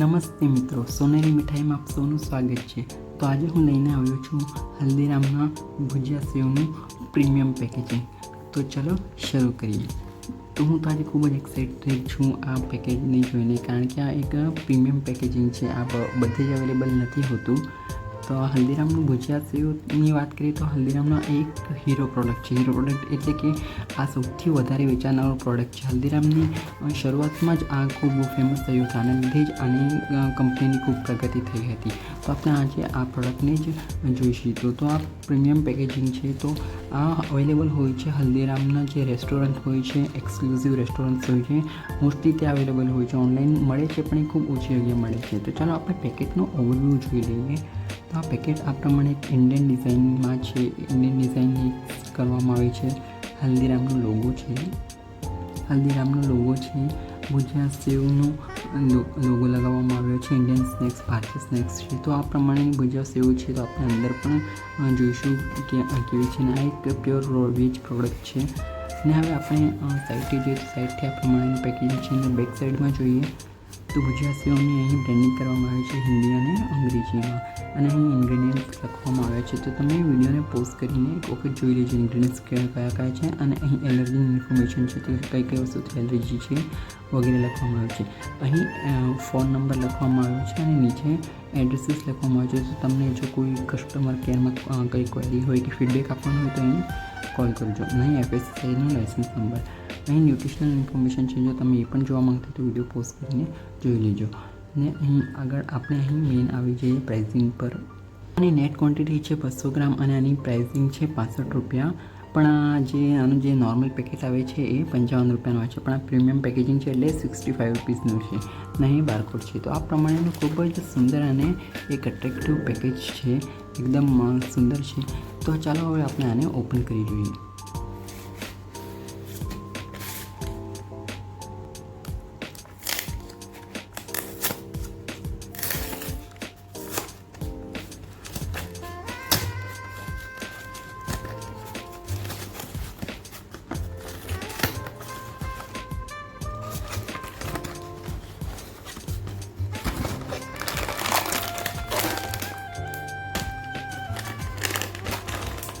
નમસ્તે મિત્રો, સોનેરી મીઠાઈમાં આપ સૌનું સ્વાગત છે. તો આજે હું લઈને આવ્યો છું હલ્દીરામના ભુજિયા સેવનું પ્રીમિયમ પેકેજિંગ. તો ચલો શરૂ કરીએ. તો હું તો આજે ખૂબ જ એક્સાઇટેડ છું આ પેકેજને જોઈને, કારણ કે આ એક પ્રીમિયમ પેકેજિંગ છે. આ બધે જ અવેલેબલ નથી હોતું. હલ્દીરામનું ભુજિયા સેવની વાત કરીએ તો હલ્દીરામનો એક હીરો પ્રોડક્ટ છે. હીરો પ્રોડક્ટ એટલે કે આ સૌથી વધારે વેચાનારો પ્રોડક્ટ છે. હલ્દીરામની શરૂઆતમાં જ આ ખૂબ ફેમસ થયું હતું. આના લીધે જ આની કંપનીની ખૂબ પ્રગતિ થઈ હતી. તો આપણે આજે આ પ્રોડક્ટને જ જોઈશું. તો તો આ પ્રીમિયમ પેકેજિંગ છે. તો આ અવેલેબલ હોય છે હલ્દીરામના જે રેસ્ટોરન્ટ હોય છે એક્સક્લુઝિવ રેસ્ટોરન્ટ્સ હોય છે મોસ્ટલી તે અવેલેબલ હોય છે. ઓનલાઈન મળે છે, પણ એ ખૂબ ઓછી જગ્યાએ મળે છે. તો ચાલો આપણે પેકેટનો ઓવરવ્યૂ જોઈ લઈએ. આ પેકેટ આ પ્રમાણે એક ઇન્ડિયન ડિઝાઇનમાં છે. ઇન્ડિયન ડિઝાઇન કરવામાં આવી છે. હલ્દીરામનો લોગો છે. હલ્દીરામનો લોગો છે. ગુજરાત સેવનો લોગો લગાવવામાં આવ્યો છે. ઇન્ડિયન સ્નેક્સ ભારતીય સ્નેક્સ છે. તો આ પ્રમાણેની ગુજરાત સેવ છે. તો આપણે અંદર પણ જોઈશું કે કેવી છે ને. આ એક પ્યોર વેજ પ્રોડક્ટ છે. અને હવે આપણે સાઈડથી જોઈએ સાઈડથી આ પ્રમાણેનું પેકેજ છે. ને બેક સાઈડમાં જોઈએ તો ગુજરાત સેવની અહીં બ્રેન્ડિંગ કરવામાં આવે છે. હિન્દી અને અંગ્રેજીમાં. અને અહીં ઇન્ગ્રેડિયન્ટ્સ લખવામાં આવ્યા છે. તો તમે વિડીયોને પોઝ કરીને એક વખત જોઈ લેજો. ઇન્ગ્રેડિયન્ટ્સ કયા કયા છે અને અહીં એલર્જીની ઇન્ફોર્મેશન છે તો કઈ કઈ વસ્તુથી એલર્જી છે વગેરે લખવામાં આવ્યું છે. અહીં ફોન નંબર લખવામાં આવ્યો છે અને નીચે એડ્રેસીસ લખવામાં આવ્યો છે. તો તમને જો કોઈ કસ્ટમર કેરમાં કંઈ ક્વેરી હોય કે ફીડબેક આપવાનું હોય તો અહીં કોલ કરજો. અને અહીં એફએસસીઆઈનો લાઇસન્સ નંબર અહીં ન્યુટ્રિશનલ ઇન્ફોર્મેશન છે. જો તમે એ પણ જોવા માંગતા તો વીડિયો પોઝ કરીને જોઈ લેજો. અને અહીં આગળ આપણે અહીં મેઇન આવી જઈએ પ્રાઇઝિંગ પર. આની નેટ ક્વોન્ટિટી છે બસો ગ્રામ અને આની પ્રાઇઝિંગ છે પાસઠ રૂપિયા. પણ આ જે, આનું જે નોર્મલ પેકેટ આવે છે એ પંચાવન રૂપિયાનું હોય છે. પણ આ પ્રીમિયમ પેકેજિંગ છે એટલે સિક્સટી ફાઇવ રૂપીઝનું છે. નહીં બારકોડ છે. તો આ પ્રમાણેનું ખૂબ જ સુંદર અને એક અટ્રેક્ટિવ પેકેજ છે. એકદમ સુંદર છે. તો ચાલો હવે આપણે આને ઓપન કરી જોઈએ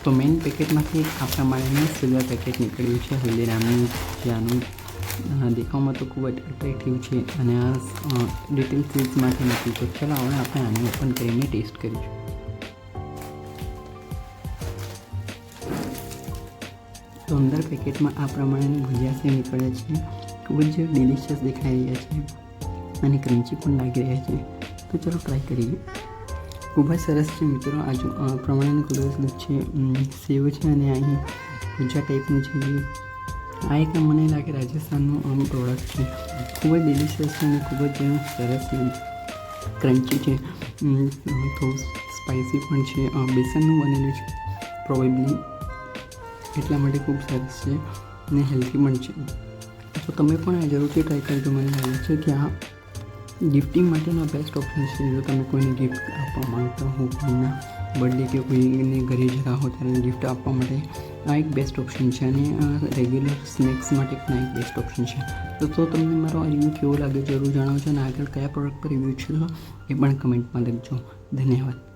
તો મેઇન પેકેટમાંથી આ પ્રમાણેનું સિલ્વર પેકેટ નીકળ્યું છે, હલ્દીરામનું જે આનું દેખાવમાં તો ખૂબ જ એટ્રેક્ટિવ છે અને આ ડિટેલ સ્વીટ્સમાંથી નથી તો ચાલો હવે આપણે આને ઓપન કરીને ટેસ્ટ કરીશું. તો અંદર પેકેટમાં આ પ્રમાણેનું ભુજિયા સેવ નીકળે છે. ખૂબ જ ડિલિશિયસ દેખાઈ રહ્યા છે અને ક્રન્ચી પણ લાગી રહ્યા છે. તો ચલો ટ્રાય કરીએ. ખૂબ જ સરસ છે મિત્રો. આ જો આ પ્રમાણેનું કલર્સ લુક છે સેવ છે અને અહીં ભુજા ટાઈપનું છે આ એક મને લાગે રાજસ્થાનનું આમ પ્રોડક્ટ છે. ખૂબ જ ડિલિશિયસ છે અને ખૂબ જ સરસ ક્રન્ચી છે. થોડું સ્પાઇસી પણ છે. બેસનનું બનેલું છે પ્રોબેબલી એટલા માટે ખૂબ સરસ છે અને હેલ્ધી પણ છે. તો તમે પણ આ જરૂરથી ટ્રાય કરજો. મને લાગે છે કે આ ગિફ્ટિંગ માટેનો બેસ્ટ ઓપ્શન છે, જો તમે કોઈને ગિફ્ટ આપવા માગતા હો, કોઈના બર્થડે કે કોઈને ઘરે જતા હો, ત્યારે ગિફ્ટ આપવા માટે આ એક બેસ્ટ ઓપ્શન છે અને રેગ્યુલર સ્નેક્સ માટે પણ આ એક બેસ્ટ ઓપ્શન છે. તો તો તમને મારો આ રિવ્યૂ કેવો લાગે જરૂર જણાવજો અને આગળ કયા પ્રોડક્ટ પર રિવ્યૂ છે એ પણ કમેન્ટમાં લખજો. ધન્યવાદ.